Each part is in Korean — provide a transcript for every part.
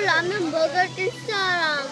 라면 먹을 사람.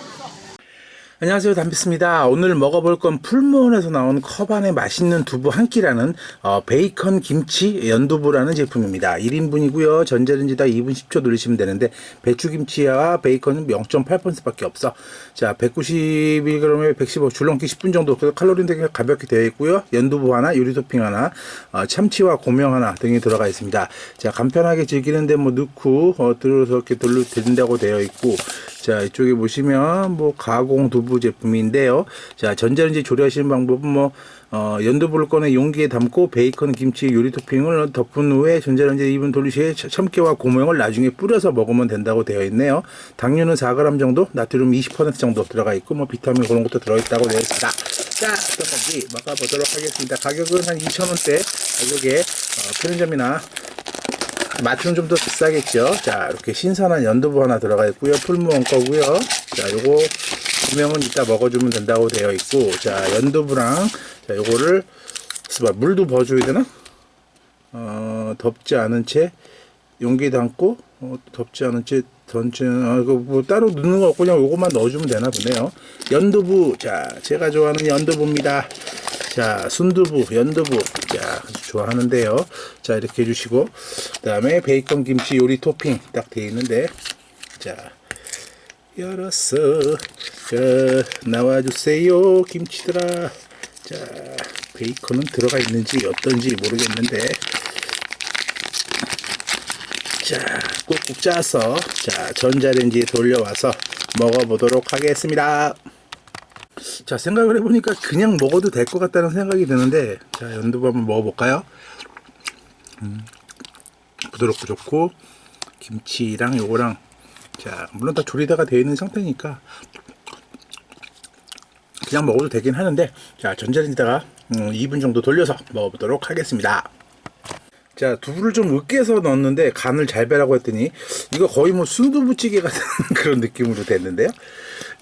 안녕하세요. 담비스입니다. 오늘 먹어볼 건 풀무원에서 나온 컵안에 맛있는 두부 한 끼라는 어, 베이컨 김치 연두부라는 제품입니다. 1인분이고요. 전자레인지다 2분 10초 돌리시면 되는데 배추김치와 베이컨은 0.8% 밖에 없어. 자 191g에 115 줄넘기 10분 정도. 그래서 칼로리는 되게 가볍게 되어 있고요. 연두부 하나 요리 토핑 하나 어, 참치와 고명 하나 등이 들어가 있습니다. 자 간편하게 즐기는데 뭐 넣고 어, 들어서 이렇게 돌려 드린다고 되어 있고 자 이쪽에 보시면 뭐 가공 두부 제품인데요. 자 전자레인지 조리하시는 방법은 뭐 어, 연두부를 꺼내 용기에 담고 베이컨 김치 요리 토핑을 덮은 후에 전자레인지 2분 돌리시에 참깨와 고명을 나중에 뿌려서 먹으면 된다고 되어 있네요. 당류는 4g 정도 나트륨 20% 정도 들어가 있고 뭐 비타민 그런 것도 들어있다고 되어 있습니다. 자 건지 먹어보도록 하겠습니다. 가격은 한 2,000원대 가격에 어, 편의점이나 마트는 좀 더 비싸겠죠. 자, 이렇게 신선한 연두부 하나 들어가 있고요. 풀무원 거고요. 자, 요거 분명은 이따 먹어주면 된다고 되어 있고, 자, 연두부랑 자, 요거를 물도 버줘야 되나? 어, 덥지 않은 채 용기에 담고 어, 덥지 않은 채 전체 아, 이거 뭐 따로 넣는 거 없고 그냥 요것만 넣어주면 되나 보네요. 연두부, 자, 제가 좋아하는 연두부입니다. 자, 순두부, 연두부, 자, 아주 좋아하는데요. 자, 이렇게 해주시고, 그 다음에 베이컨 김치 요리 토핑 딱 되어 있는데, 자, 열었어. 자, 나와주세요, 김치들아. 자, 베이컨은 들어가 있는지 어떤지 모르겠는데, 자, 꾹꾹 짜서, 자, 전자레인지에 돌려와서 먹어보도록 하겠습니다. 자 생각을 해보니까 그냥 먹어도 될 것 같다는 생각이 드는데 자 연두부 한번 먹어볼까요? 음, 부드럽고 좋고 김치랑 요거랑 자 물론 다 조리다가 되어 있는 상태니까 그냥 먹어도 되긴 하는데 자 전자레인지다가 음, 2분 정도 돌려서 먹어보도록 하겠습니다. 자 두부를 좀 으깨서 넣었는데 간을 잘 배라고 했더니 이거 거의 뭐 순두부찌개 같은 그런 느낌으로 됐는데요.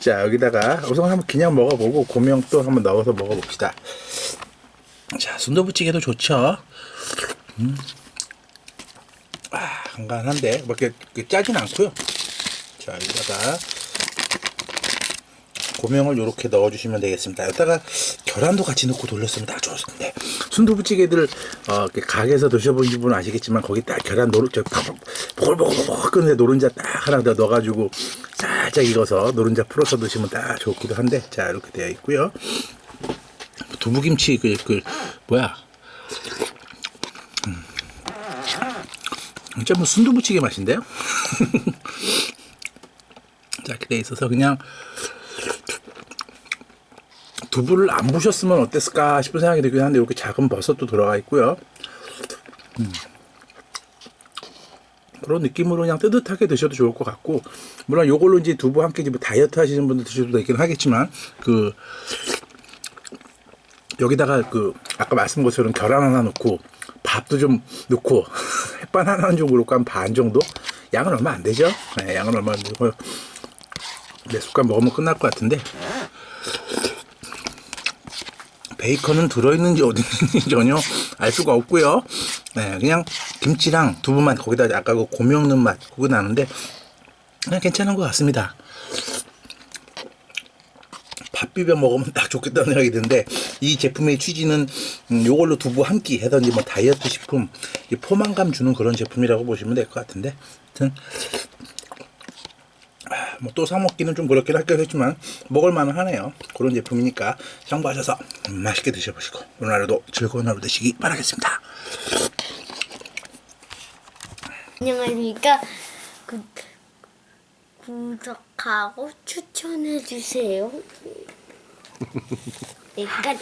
자 여기다가 우선 한번 그냥 먹어보고 고명 또 한번 넣어서 먹어봅시다. 자 순두부찌개도 좋죠. 음. 아, 간간한데 뭐 이렇게, 짜진 않고요. 자 여기다가 고명을 이렇게 넣어주시면 되겠습니다. 여기다가 계란도 같이 넣고 돌렸으면 다 좋습니다. 순두부찌개들 어, 가게에서 드셔보신 분은 아시겠지만 거기 딱 계란 노른 저 보글보글 끓는데 노른자 딱 하나 더 넣어가지고 살짝 익어서 노른자 풀어서 드시면 딱 좋기도 한데 자 이렇게 되어 있고요. 두부김치 그, 그 뭐야? 음. 진짜 뭐 순두부찌개 맛인데요? 자돼 있어서 그냥 두부를 안 부셨으면 어땠을까 싶은 생각이 들긴 한데 이렇게 작은 버섯도 들어가 있고요. 음. 그런 느낌으로 그냥 뜨뜻하게 드셔도 좋을 것 같고 물론 요걸로 이제 두부 한끼뭐 다이어트 하시는 분들 드셔도 되긴 하겠지만 그 여기다가 그 아까 말씀한 것처럼 계란 하나 넣고 밥도 좀 넣고 햇반 하나 정도 넣고 한반 정도 양은 얼마 안 되죠? 네, 양은 얼마 안 되고 몇 숟갈 먹으면 끝날 것 같은데 베이컨은 들어있는지 어디 있는지 전혀 알 수가 없고요. 네, 그냥 김치랑 두부만 거기다 아까 그 고명 넣은 맛 그거 나는데 그냥 괜찮은 것 같습니다. 밥 비벼 먹으면 딱 좋겠다는 생각이 드는데 이 제품의 취지는 음, 요걸로 두부 한 끼 해든지 뭐 다이어트 식품 이 포만감 주는 그런 제품이라고 보시면 될 것 같은데 하여튼 뭐 또 사 먹기는 좀 그렇긴 하겠지만 먹을 만은 하네요. 그런 제품이니까 참고하셔서 맛있게 드셔보시고 오늘 하루도 즐거운 하루 되시기 바라겠습니다. 안녕하십니까. 구, 구독하고 추천해주세요. 내가